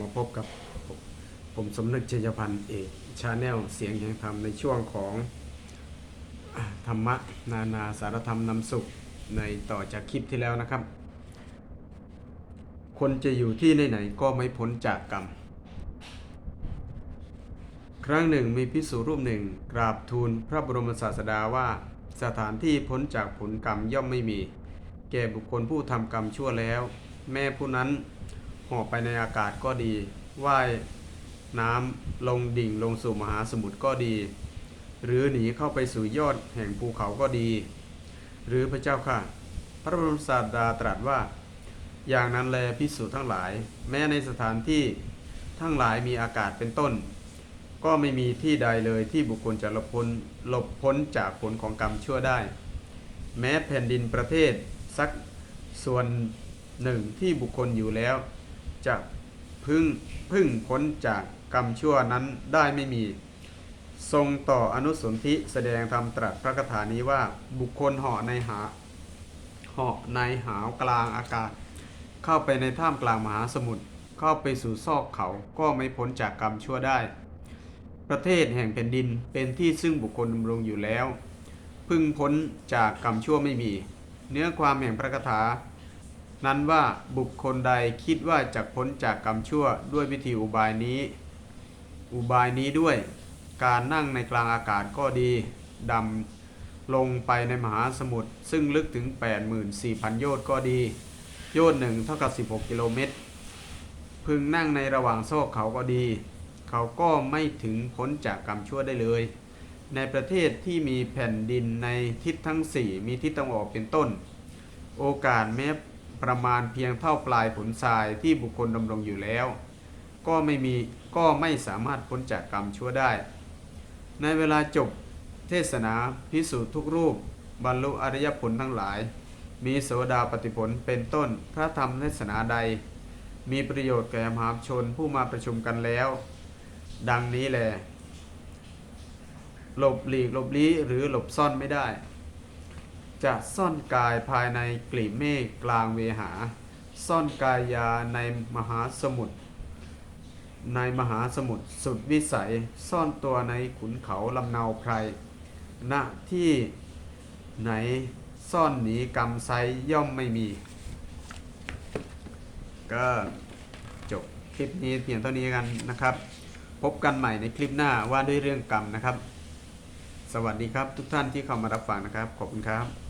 มาพบกับผมสมนึกชัยพันธ์เอกชาแนลเสียงแห่งธรรมในช่วงของธรรมะนานาสารธรรมนำสุขในต่อจากคลิปที่แล้วนะครับ คนจะอยู่ที่ไหนๆก็ไม่พ้นจากกรรม ครั้งหนึ่งมีพิสูรรูปหนึ่งกราบทูลพระบรมศาสดาว่า สถานที่พ้นจากผลกรรมย่อมไม่มี แก่บุคคลผู้ทำกรรมชั่วแล้ว แม่ผู้นั้น หาะไปในอากาศก็ดี ว่ายน้ำลงดิ่งลงสู่มหาสมุทรก็ดี หรือหนีเข้าไปสู่ยอดแห่งภูเขาก็ดี หรือพระเจ้าค่ะ พระบรมศาสดาตรัสว่า อย่างนั้นแลพิสูจน์ทั้งหลาย แม้ในสถานที่ทั้งหลายมีอากาศเป็นต้น ก็ไม่มีที่ใดเลยที่บุคคลจะหลบพ้นหลบพ้นจากผลของกรรมชั่วได้ แม้แผ่นดินประเทศสักส่วนหนึ่งที่บุคคลอยู่แล้ว จะพึ่งพึ่งพ้นจากกรรมชั่วนั้นได้ไม่มี ทรงต่ออนุสนธิแสดงธรรมตรัสพระคาถานี้ว่าบุคคลเหาะในหาเหาะในหาวกลางอากาศ เข้าไปในท่ามกลางมหาสมุทรเข้าไปสู่ซอกเขาก็ไม่พ้นจากกรรมชั่วได้ ประเทศแห่งแผ่นดินเป็นที่ซึ่งบุคคลดำรงอยู่แล้ว พึ่งพ้นจากกรรมชั่วไม่มี เนื้อความแห่งพระคาถา นั้นว่าบุคคลใดคิดว่าจะพ้นจากกรรมชั่วด้วยวิธีอุบายนี้ อุบายนี้ด้วย การนั่งในกลางอากาศก็ดีดำลงไปในมหาสมุทรซึ่งลึกถึง 84,000 โยชน์ก็ดี โยชน์หนึ่งเท่ากับ 16 กิโลเมตร พึงนั่งในระหว่างโซกเขาก็ดี เขาก็ไม่ถึงพ้นจากกรรมชั่วได้เลย ในประเทศที่มีแผ่นดินในทิศทั้ง 4 มีทิศตะวันออกเป็นต้น โอกาสแม้ ประมาณเพียงเท่าปลายผลทรายที่บุคคลดำรงอยู่แล้ว ก็ไม่มีก็ไม่สามารถพ้นจากกรรมชั่วได้ ในเวลาจบเทศนาพิสูจน์ทุกรูป บรรลุอริยผลทั้งหลาย มีโสดาปฏิผลเป็นต้นพระธรรมเทศนาใด มีประโยชน์แก่มหาชนผู้มาประชุมกันแล้ว ดังนี้แหละหลบหลีกหลบลี้หรือหลบซ่อนไม่ได้ จะซ่อนกายภายในกลีบเมฆกลางเวหา ซ่อนกายยาในมหาสมุทรในมหาสมุทรสุดวิสัยซ่อนตัวในขุนเขาลำเนาไพรณที่ไหนซ่อนหนีกรรมไซย่อมไม่มี ก็จบคลิปนี้เพียงเท่านี้กันนะครับ พบกันใหม่ในคลิปหน้าว่าด้วยเรื่องกรรมนะครับ สวัสดีครับทุกท่านที่เข้ามารับฟังนะครับ ขอบคุณครับ